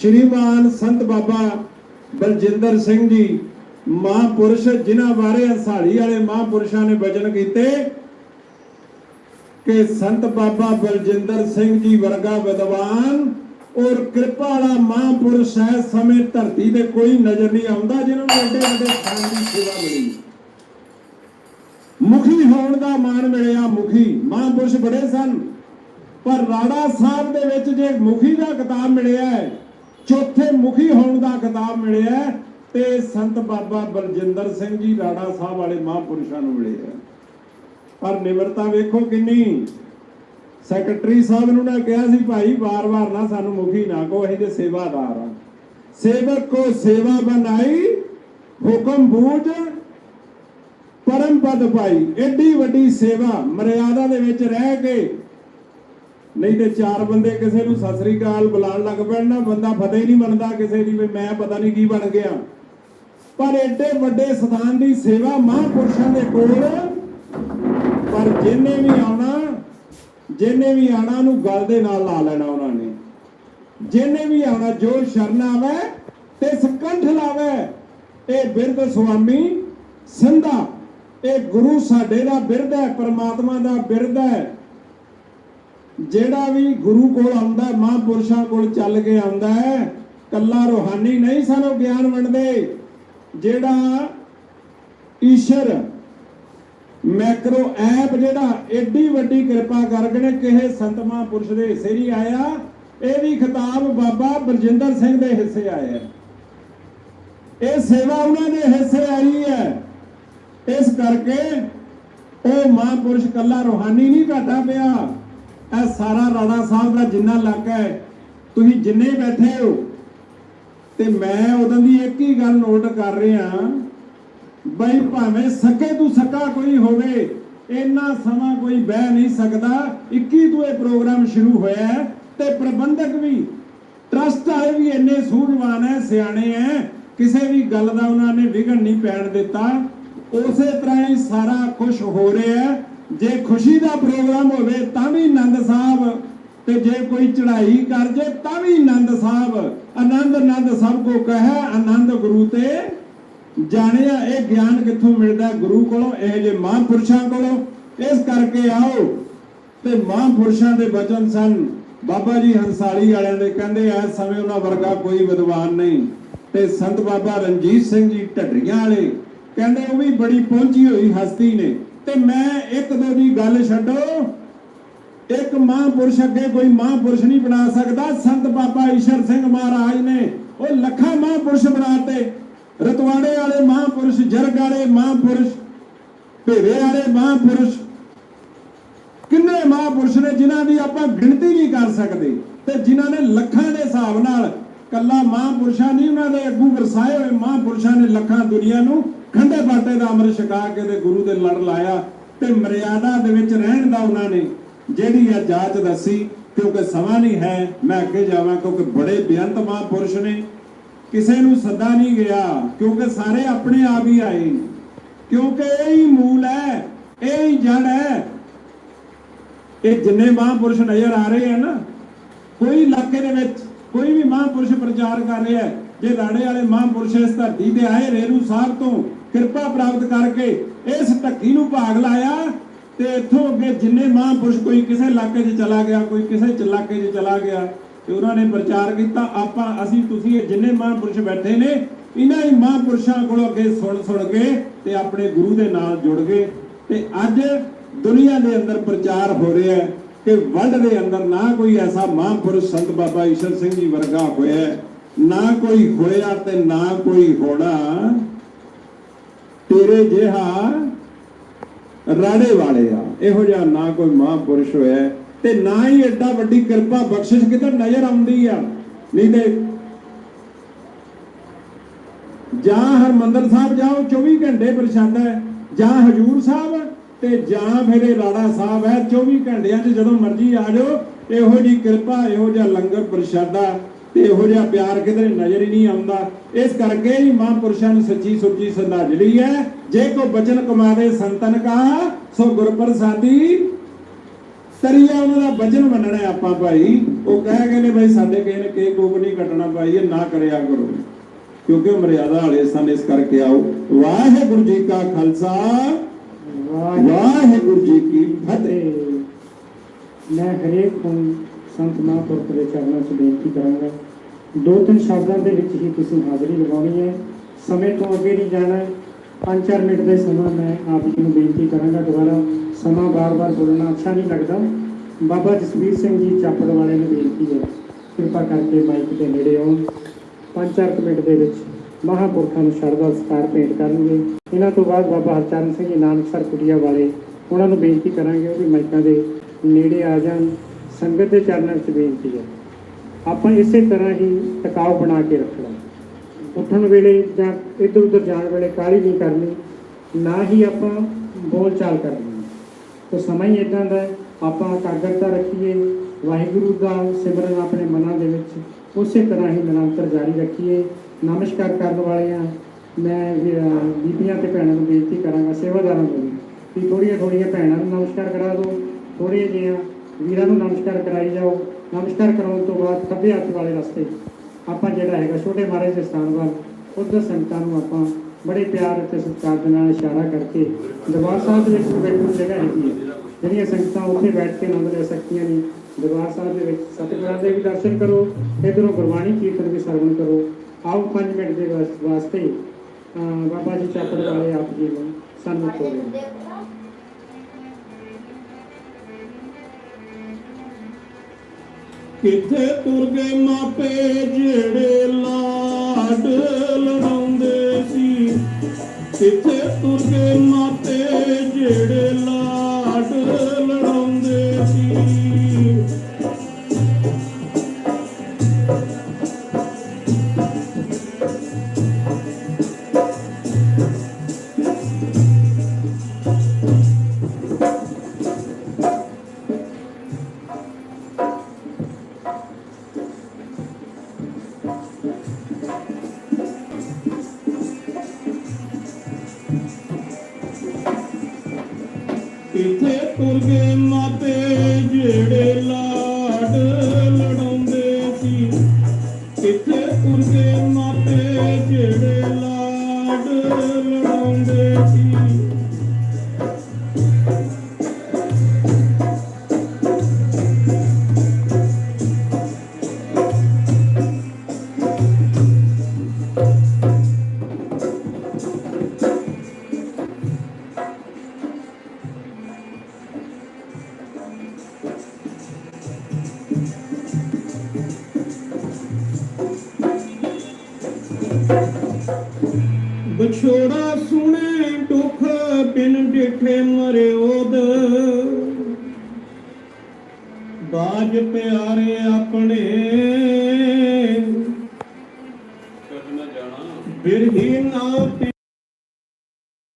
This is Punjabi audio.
ਸ਼੍ਰੀਮਾਨ ਸੰਤ ਬਾਬਾ ਬਲਜਿੰਦਰ ਸਿੰਘ ਜੀ, ਮਹਾਂਪੁਰਸ਼, ਜਿਨ੍ਹਾਂ ਬਾਰੇ ਹੰਸਾਲੀ ਵਾਲੇ ਮਹਾਂਪੁਰਸ਼ਾਂ ਨੇ ਬਚਨ ਕੀਤੇ ਕਿ ਸੰਤ ਬਾਬਾ ਬਲਜਿੰਦਰ ਸਿੰਘ ਜੀ ਵਰਗਾ ਵਿਦਵਾਨ ਔਰ ਕਿਰਪਾ ਵਾਲਾ ਮਹਾਂਪੁਰਸ਼ ਹੈ, ਸਮੇਂ ਧਰਤੀ ਤੇ ਕੋਈ ਨਜ਼ਰ ਨਹੀਂ ਆਉਂਦਾ ਜਿਹਨਾਂ ਨੂੰ ਵੱਡੇ ਵੱਡੇ ਸਥਾਨ ਦੀ ਸੇਵਾ ਮਿਲੀ। ਮੁਖੀ ਹੋਣ ਦਾ ਮਾਣ ਮਿਲਿਆ ਮੁਖੀ। ਮਹਾਂਪੁਰਸ਼ ਬੜੇ ਸਨ, ਪਰ ਰਾੜਾ ਸਾਹਿਬ ਦੇ ਵਿੱਚ ਜੇ ਮੁਖੀ ਦਾ ਕਿਤਾਬ ਮਿਲਿਆ ਹੈ ਚੌਥੇ ਮੁਖੀ ਹੋਣ ਦਾ ਖਿਤਾਬ ਮਿਲਿਆ ਤੇ ਸੰਤ ਬਾਬਾ ਬਲਜਿੰਦਰ ਸਿੰਘ ਜੀ ਰਾੜਾ ਸਾਹਿਬ ਵਾਲੇ ਮਹਾਂਪੁਰਸ਼ਾਂ ਨੂੰ ਮਿਲਿਆ ਪਰ ਨਿਮਰਤਾ ਵੇਖੋ ਕਿੰਨੀ। ਸੈਕਟਰੀ ਸਾਹਿਬ ਨੂੰ ਨਾ ਕਿਹਾ ਸੀ, ਭਾਈ ਵਾਰ-ਵਾਰ ਨਾ ਸਾਨੂੰ ਮੁਖੀ ਨਾ ਕੋ ਅਸੀਂ ਤੇ ਸੇਵਾਦਾਰ ਆ ਸੇਵਕ ਕੋ ਸੇਵਾ ਬਣਾਈ, ਹੁਕਮ ਬੂਝ, ਪਰਮ ਪਦ ਪਾਈ। ਐਡੀ ਵੱਡੀ ਸੇਵਾ ਮਰਿਆਦਾ ਦੇ ਵਿੱਚ ਰਹਿ ਕੇ ਨਹੀਂ ਤੇ ਚਾਰ ਬੰਦੇ ਕਿਸੇ ਨੂੰ ਸਤਿ ਸ੍ਰੀ ਅਕਾਲ ਬੁਲਾਉਣ ਲੱਗ ਪੈਣ ਨਾ, ਬੰਦਾ ਫਤਿਹ ਹੀ ਨਹੀਂ ਬਣਦਾ ਕਿਸੇ ਦੀ ਵੀ ਮੈਂ ਪਤਾ ਨਹੀਂ ਕੀ ਬਣ ਗਿਆ। ਪਰ ਐਡੇ ਵੱਡੇ ਸਥਾਨ ਦੀ ਸੇਵਾ ਮਹਾਂਪੁਰਸ਼ਾਂ ਦੇ ਕੋਲ, ਪਰ ਜਿੰਨੇ ਵੀ ਆਉਣਾ, ਜਿੰਨੇ ਵੀ ਆਣਾ ਨੂੰ ਗੱਲ ਦੇ ਨਾਲ ਲਾ ਲੈਣਾ ਉਹਨਾਂ ਨੇ। ਜਿੰਨੇ ਵੀ ਆਉਣਾ, ਜੋ ਸ਼ਰਨ ਆਵੇ ਤੇ ਸਕੰਠ ਲਾਵੇ, ਇਹ ਬਿਰਧ ਸੁਆਮੀ ਸੰਧਾ, ਇਹ ਗੁਰੂ ਸਾਡੇ ਦਾ ਬਿਰਧ ਹੈ, ਪਰਮਾਤਮਾ ਦਾ ਬਿਰਧ ਹੈ। ਜਿਹੜਾ ਵੀ ਗੁਰੂ ਕੋਲ ਆਉਂਦਾ ਮਹਾਂਪੁਰਸ਼ਾਂ ਕੋਲ ਚੱਲ ਕੇ ਆਉਂਦਾ ਹੈ, ਕੱਲਾ ਰੋਹਾਨੀ ਨਹੀਂ ਸਾਨੂੰ ਗਿਆਨ ਵੰਡਦੇ। ਜਿਹੜਾ ਈਸ਼ਰ ਮੈਕਰੋ ਐਪ ਜਿਹੜਾ ਐਡੀ ਵੱਡੀ ਕਿਰਪਾ ਕਰਕੇ ਨੇ, ਕਿਸੇ ਸੰਤ ਮਹਾਂਪੁਰਸ਼ ਦੇ ਹਿੱਸੇ ਨਹੀਂ ਆਇਆ, ਇਹ ਵੀ ਖਿਤਾਬ ਬਾਬਾ ਬਲਜਿੰਦਰ ਸਿੰਘ ਦੇ ਹਿੱਸੇ ਆਇਆ ਇਹ ਸੇਵਾ ਉਹਨਾਂ ਦੇ ਹਿੱਸੇ ਆਈ ਹੈ। ਇਸ ਕਰਕੇ ਉਹ ਮਹਾਂਪੁਰਸ਼ ਕੱਲਾ ਰੋਹਾਨੀ ਨਹੀਂ ਘਾਟਾ ਪਿਆ। ਇਹ ਸਾਰਾ ਰਾਣਾ ਸਾਹਿਬ ਦਾ ਜਿੰਨਾ ਇਲਾਕਾ ਹੈ, ਤੁਸੀਂ ਜਿੰਨੇ ਬੈਠੇ ਹੋ, ਤੇ ਮੈਂ ਉਦੋਂ ਦੀ ਇੱਕ ਹੀ ਗੱਲ ਨੋਟ ਕਰ ਰਿਹਾ ਬਈ ਭਾਵੇਂ ਸਕੇ ਤੂੰ ਸਕਾ ਕੋਈ ਹੋਵੇ, ਇੰਨਾ ਸਮਾਂ ਕੋਈ ਬਹਿ ਨਹੀਂ ਸਕਦਾ। 21 ਤੋਂ ਇਹ ਪ੍ਰੋਗਰਾਮ ਸ਼ੁਰੂ ਹੋਇਆ ਤੇ ਪ੍ਰਬੰਧਕ ਵੀ ਟਰਸਟ ਵਾਲੇ ਵੀ ਇੰਨੇ ਸੂਝਵਾਨ ਹੈ, ਸਿਆਣੇ ਹੈ, ਕਿਸੇ ਵੀ ਗੱਲ ਦਾ ਉਹਨਾਂ ਨੇ ਵਿਗੜ ਨਹੀਂ ਪੈਣ ਦਿੱਤਾ। ਉਸੇ ਤਰ੍ਹਾਂ ਹੀ ਸਾਰਾ ਕੁਝ ਹੋ ਰਿਹਾ ਹੈ। ਜੇ ਖੁਸ਼ੀ ਦਾ ਪ੍ਰੋਗਰਾਮ ਹੋਵੇ ਤਾਂ ਵੀ ਆਨੰਦ ਸਾਹਿਬ, ਤੇ ਜੇ ਕੋਈ ਚੜ੍ਹਾਈ ਕਰ ਜੇ ਤਾਂ ਵੀ ਆਨੰਦ ਸਾਹਿਬ। ਆਨੰਦ ਆਨੰਦ ਸਭ ਕੋ ਕਹੈ, ਆਨੰਦ ਗੁਰੂ ਤੇ ਜਾਣਿਆ। ਇਹ ਗਿਆਨ ਕਿੱਥੋਂ ਮਿਲਦਾ? ਗੁਰੂ ਕੋਲੋਂ, ਇਹ ਜੇ ਮਹਾਂਪੁਰਸ਼ਾਂ ਕੋਲੋਂ। ਇਸ ਕਰਕੇ ਆਓ ਤੇ ਮਹਾਂਪੁਰਸ਼ਾਂ ਦੇ ਬਚਨ ਸਨ। ਬਾਬਾ ਜੀ ਹੰਸਾਲੀ ਵਾਲਿਆਂ ਦੇ ਕਹਿੰਦੇ ਐ ਸਮੇਂ ਉਹਨਾਂ ਵਰਗਾ ਕੋਈ ਵਿਦਵਾਨ ਨਹੀਂ। ਤੇ ਸੰਤ ਬਾਬਾ ਰਣਜੀਤ ਸਿੰਘ ਜੀ ਢੱਡਰੀਆਂ ਵਾਲੇ, ਕਹਿੰਦੇ ਉਹ ਵੀ ਬੜੀ ਪਹੁੰਚੀ ਹੋਈ ਹਸਤੀ ਨੇ। ਤੇ ਮੈਂ ਇੱਕ ਦੋ ਦੀ ਗੱਲ ਛੱਡੋ, ਇੱਕ ਮਹਾਂਪੁਰਸ਼ ਅੱਗੇ ਕੋਈ ਮਹਾਂਪੁਰਸ਼ ਨਹੀਂ ਬਣਾ ਸਕਦਾ। ਸੰਤ ਬਾਬਾ ਈਸ਼ਰ ਸਿੰਘ ਮਹਾਰਾਜ ਨੇ ਉਹ ਲੱਖਾਂ ਮਹਾਂਪੁਰਸ਼ ਬਣਾਤੇ। ਰਤਵਾੜੇ ਵਾਲੇ ਮਹਾਂਪੁਰਸ਼, ਜਰਗ ਵਾਲੇ ਮਹਾਂਪੁਰਸ਼, ਭੇਵੇ ਵਾਲੇ ਮਹਾਂਪੁਰਸ਼। ਕਿੰਨੇ ਮਹਾਂਪੁਰਸ਼ ਨੇ ਜਿਨ੍ਹਾਂ ਦੀ ਆਪਾਂ ਗਿਣਤੀ ਨਹੀਂ ਕਰ ਸਕਦੇ ਤੇ ਜਿਨ੍ਹਾਂ ਨੇ ਲੱਖਾਂ ਦੇ ਹਿਸਾਬ ਨਾਲ ਕੱਲਾ ਮਹਾਂਪੁਰਸ਼ਾਂ ਨਹੀਂ, ਉਹਨਾਂ ਦੇ ਅੱਗੂ ਵਰਸਾਏ ਹੋਏ ਮਹਾਂਪੁਰਸ਼ਾਂ ਨੇ ਲੱਖਾਂ ਦੁਨੀਆ ਨੂੰ ਖੰਡੇ ਬਾਟੇ ਦਾ ਅੰਮ੍ਰਿਤ ਛਕਾ ਕੇ ਤੇ ਗੁਰੂ ਦੇ ਲੜ ਲਾਇਆ ਤੇ ਮਰਿਆਦਾ ਦੇ ਵਿੱਚ ਰਹਿਣ ਦਾ ਉਹਨਾਂ ਨੇ ਜਿਹੜੀ ਆ ਜਾਚ ਦੱਸੀ, ਕਿਉਂਕਿ ਸਮਾਂ ਨਹੀਂ ਹੈ, ਮੈਂ ਅੱਗੇ ਜਾਵਾਂ, ਕਿਉਂਕਿ ਬੜੇ ਬੇਅੰਤ ਮਹਾਂਪੁਰਸ਼ ਨੇ। ਕਿਸੇ ਨੂੰ ਸੱਦਾ ਨਹੀਂ ਗਿਆ, ਕਿਉਂਕਿ ਸਾਰੇ ਆਪਣੇ ਆਪ ਹੀ ਆਏ। ਕਿਉਂਕਿ ਇਹ ਹੀ ਮੂਲ ਹੈ, ਇਹ ਹੀ ਜੜ ਹੈ। ਇਹ ਜਿੰਨੇ ਮਹਾਂਪੁਰਸ਼ ਨਜ਼ਰ ਆ ਰਹੇ ਹਨ ਕੋਈ ਇਲਾਕੇ ਦੇ ਵਿੱਚ ਕੋਈ ਵੀ ਮਹਾਂਪੁਰਸ਼ ਪ੍ਰਚਾਰ ਕਰ ਰਿਹਾ ਹੈ, ਜੇ ਰਾੜੇ ਵਾਲੇ ਮਹਾਂਪੁਰਸ਼ ਇਸ ਧਰਤੀ ਤੇ ਆਏ ਰੇਰੂ ਸਾਹਿਬ ਤੋਂ ਕਿਰਪਾ ਪ੍ਰਾਪਤ ਕਰਕੇ ਇਸ ਢੱਕੀ ਨੂੰ ਭਾਗ ਲਾਇਆ ਤੇ ਇੱਥੋਂ ਅੱਗੇ ਜਿੰਨੇ ਮਹਾਂਪੁਰਸ਼ ਕੋਈ ਕਿਸੇ ਇਲਾਕੇ 'ਚ ਚਲਾ ਗਿਆ, ਕੋਈ ਕਿਸੇ ਇਲਾਕੇ 'ਚ ਚਲਾ ਗਿਆ ਤੇ ਉਹਨਾਂ ਨੇ ਪ੍ਰਚਾਰ ਕੀਤਾ, ਆਪਾਂ, ਅਸੀਂ, ਤੁਸੀਂ ਇਹ ਜਿੰਨੇ ਮਹਾਂਪੁਰਸ਼ ਬੈਠੇ ਨੇ, ਇਹਨਾਂ ਹੀ ਮਹਾਂਪੁਰਸ਼ਾਂ ਕੋਲੋਂ ਅੱਗੇ ਸੁਣ ਸੁਣ ਕੇ ਤੇ ਆਪਣੇ ਗੁਰੂ ਦੇ ਨਾਲ ਜੁੜ ਗਏ ਤੇ ਅੱਜ ਦੁਨੀਆ ਦੇ ਅੰਦਰ ਪ੍ਰਚਾਰ ਹੋ ਰਿਹਾ ਹੈ ਕਿ ਵਰਲਡ ਦੇ ਅੰਦਰ ਨਾ ਕੋਈ ਐਸਾ ਮਹਾਂਪੁਰਸ਼ ਸੰਤ ਬਾਬਾ ਈਸ਼ਰ ਸਿੰਘ ਜੀ ਵਰਗਾ ਹੋਇਆ ਨਾ ਕੋਈ ਹੋਇਆ ਤੇ ਨਾ ਕੋਈ ਹੋਣਾ। ਤੇਰੇ ਜਿਹਾ ਰਾੜੇ ਵਾਲੇ ਆ। ਇਹੋ ਜਿਹਾ ਨਾ ਕੋਈ ਮਹਾਂਪੁਰਸ਼ ਹੋਇਆ ਤੇ ਨਾ ਹੀ ਐਡਾ ਵੱਡੀ ਕਿਰਪਾ ਬਖਸ਼ਿਸ਼ ਕਿਤੇ ਨਜ਼ਰ ਆਉਂਦੀ ਆ। ਨਹੀਂ ਤੇ ਜਾਂ ਹਰਮੰਦਰ ਸਾਹਿਬ ਜਾਓ 24 ਘੰਟੇ ਪ੍ਰਸ਼ਾਦਾ ਹੈ। ਜਾਂ ਹਜੂਰ ਸਾਹਿਬ ਤੇ ਜਾਂ ਫਿਰ ਇਹ ਰਾੜਾ ਸਾਹਿਬ ਹੈ। 24 ਘੰਟਿਆਂ 'ਚ ਜਦੋਂ ਮਰਜ਼ੀ ਆ ਜਾਓ, ਇਹੋ ਜੀ ਕਿਰਪਾ, ਇਹੋ ਜਿਹਾ ਲੰਗਰ ਪ੍ਰਸ਼ਾਦਾ ਤੇ ਇਹੋ ਜਿਹਾ ਪਿਆਰ ਕਿਤੇ ਨਜ਼ਰ ਹੀ ਨਹੀਂ ਆਉਂਦਾ। ਇਸ ਕਰਕੇ ਹੀ ਮਹਾਂਪੁਰਸ਼ਾਂ ਨੂੰ ਸੱਚੀ ਸੁੱਚੀ ਸੰਧਾਜਲੀ ਹੈ। ਜੇ ਕੋ ਬਚਨ ਕਮਾਵੇ ਸੰਤਨ ਕਾ ਸੋ ਗੁਰ ਪ੍ਰਸਾਦੀ ਤਰੀਆ ਉਹਨਾਂ ਦਾ ਵਜਨ ਮੰਨਣਾ ਆਪਾਂ ਭਾਈ। ਉਹ ਕਹਿ ਗਏ ਨੇ ਭਾਈ ਸਾਡੇ ਕਿਸੇ ਨੇ ਕੇਕ ਕੋਕ ਨਹੀਂ ਕੱਟਣਾ ਭਾਈ ਇਹ ਨਾ ਕਰਿਆ ਕਰੋ। ਕਿਉਂਕਿ ਮਰਿਆਦਾ ਵਾਲੇ ਸਨ ਇਸ ਕਰਕੇ ਆਓ। ਵਾਹਿਗੁਰੂ ਜੀ ਕਾ ਖਾਲਸਾ। ਵਾਹਿਗੁਰੂ ਜੀ ਕੀ ਫਤਿਹ। ਮੈਂ ਹਰੇਕ ਨੂੰ ਸੰਤ ਮਹਾਂਪੁਰਖ ਦੇ ਚਰਨਾਂ 'ਚ ਬੇਨਤੀ ਕਰਾਂਗਾ। ਦੋ ਤਿੰਨ ਸ਼ਬਦਾਂ ਦੇ ਵਿੱਚ ਹੀ ਤੁਸੀਂ ਹਾਜ਼ਰੀ ਲਗਾਉਣੀ ਹੈ। ਸਮੇਂ ਤੋਂ ਅੱਗੇ ਨਹੀਂ ਜਾਣਾ। ਹੈ। ਪੰਜ ਚਾਰ ਮਿੰਟ ਦੇ ਸਮਾਂ ਮੈਂ ਆਪ ਜੀ ਨੂੰ ਬੇਨਤੀ ਕਰਾਂਗਾ ਦੁਬਾਰਾ। ਸਮਾਂ ਬਾਰ-ਬਾਰ ਬੋਲਣਾ ਅੱਛਾ ਨਹੀਂ ਲੱਗਦਾ। ਬਾਬਾ ਜਸਵੀਰ ਸਿੰਘ ਜੀ ਚਾਪੜ ਵਾਲੇ ਨੂੰ ਬੇਨਤੀ ਹੈ। ਕਿਰਪਾ ਕਰਕੇ ਮਾਈਕ ਦੇ ਨੇੜੇ ਆਉਣ ਪੰਜ ਚਾਰ ਕੁ ਮਿੰਟ ਦੇ ਵਿੱਚ ਮਹਾਂਪੁਰਖਾਂ ਨੂੰ ਸ਼ਰਧਾ ਸਤਿਕਾਰ ਭੇਂਟ ਕਰਨਗੇ। ਇਹਨਾਂ ਤੋਂ ਬਾਅਦ ਬਾਬਾ ਹਰਚਰਨ ਸਿੰਘ ਜੀ, ਨਾਨਕਸਰ ਕੁਟੀਆ ਵਾਲੇ, ਉਹਨਾਂ ਨੂੰ ਬੇਨਤੀ ਕਰਾਂਗੇ ਉਹ ਵੀ ਮਾਈਕਾਂ ਦੇ ਨੇੜੇ ਆ ਜਾਣ। ਸੰਗਤ ਦੇ ਚਰਨਾਂ ਵਿੱਚ ਬੇਨਤੀ ਹੈ। ਆਪਾਂ ਇਸੇ ਤਰ੍ਹਾਂ ਹੀ ਟਿਕਾਓ ਬਣਾ ਕੇ ਰੱਖਣਾ ਉੱਠਣ ਵੇਲੇ ਜਾਂ ਇੱਧਰ ਉੱਧਰ ਜਾਣ ਵੇਲੇ ਕਾਹਲੀ ਨਹੀਂ ਕਰਨੀ, ਨਾ ਹੀ ਆਪਾਂ ਬੋਲ ਚਾਲ ਕਰਨੀ ਤੋ ਸਮਾਂ ਹੀ ਇਦਾਂ ਦਾ ਆਪਾਂ ਇਕਾਗਰਤਾ ਰੱਖੀਏ, ਵਾਹਿਗੁਰੂ ਦਾ ਸਿਮਰਨ ਆਪਣੇ ਮਨਾਂ ਦੇ ਵਿੱਚ, ਉਸੇ ਤਰ੍ਹਾਂ ਹੀ ਨਿਰੰਤਰ ਜਾਰੀ ਰੱਖੀਏ। ਨਮਸਕਾਰ ਕਰਨ ਵਾਲਿਆਂ, ਮੈਂ ਬੀਬੀਆਂ ਤੇ ਭੈਣਾਂ ਨੂੰ ਬੇਨਤੀ ਕਰਾਂਗਾ, ਸੇਵਾਦਾਰਾਂ ਨੂੰ ਵੀ ਵੀ ਥੋੜ੍ਹੀਆਂ ਥੋੜ੍ਹੀਆਂ ਭੈਣਾਂ ਨੂੰ ਨਮਸਕਾਰ ਕਰਾ ਦਿਓ। ਥੋੜ੍ਹੀਆਂ ਜਿਹੀਆਂ ਵੀਰਾਂ ਨੂੰ ਨਮਸਕਾਰ ਕਰਾਈ ਜਾਓ। ਨਮਸਕਾਰ ਕਰਾਉਣ ਤੋਂ ਬਾਅਦ ਖੱਬੇ ਹੱਥ ਵਾਲੇ ਰਸਤੇ ਆਪਾਂ ਜਿਹੜਾ ਹੈਗਾ ਛੋਟੇ ਮਹਾਰਾਜ ਦੇ ਸਥਾਨ ਵੱਲ, ਉਧਰ ਸੰਗਤਾਂ ਨੂੰ ਆਪਾਂ ਬੜੇ ਪਿਆਰ ਅਤੇ ਸਤਿਕਾਰ ਦੇ ਨਾਲ ਇਸ਼ਾਰਾ ਕਰਕੇ ਦਰਬਾਰ ਸਾਹਿਬ ਦੇ ਵਿੱਚ ਬੈਠਣ ਦੀ ਜਗ੍ਹਾ ਹੈਗੀ ਹੈ। ਜਿਹੜੀਆਂ ਸੰਗਤਾਂ ਉੱਥੇ ਬੈਠ ਕੇ ਆਨੰਦ ਲੈ ਸਕਦੀਆਂ ਨੇ, ਦਰਬਾਰ ਸਾਹਿਬ ਦੇ ਵਿੱਚ ਸਤਿਗੁਰਾਂ ਦੇ ਵੀ ਦਰਸ਼ਨ ਕਰੋ, ਇਧਰੋਂ ਗੁਰਬਾਣੀ ਕੀਰਤਨ ਵੀ ਸਰਵਣ ਕਰੋ। ਆਓ 5 ਮਿੰਟ ਦੇ ਵਾਸ- ਵਾਸਤੇ ਬਾਬਾ ਜੀ ਚਾਪੜ ਵਾਲੇ ਆਪ ਜੀ ਨੂੰ ਸਾਨੂੰ ਕੋਲ ਕਿੱਥੇ ਤੁਰ ਗਏ ਮਾਪੇ ਜਿਹੜੇ ਲਾਡ ਲੜਾਉਂਦੇ ਸੀ? ਕਿੱਥੇ ਤੁਰ ਗਏ ਮਾਪੇ ਕਿੱਥੇ ਤੁਰ ਗਏ ਮਾਪੇ ਜਿਹੜੇ ਲਾਡ ਲੜਾਉਂਦੇ ਸੀ। ਕਿੱਥੇ ਤੁਰ ਗਏ ਮਾਪੇ ਜਿਹੜੇ ਲਾਡ ਲੜਾਉਂਦੇ ਸੀ। ਵਿਛੋੜਾ ਸੁਣੇ ਦੁੱਖ ਬਿਨ ਡਿਠੇ ਮਰਿਓਦ ਬਾਜ ਪਿਆਰੇ ਆਪਣੇ ਬਿਰਹੀ ਨਾ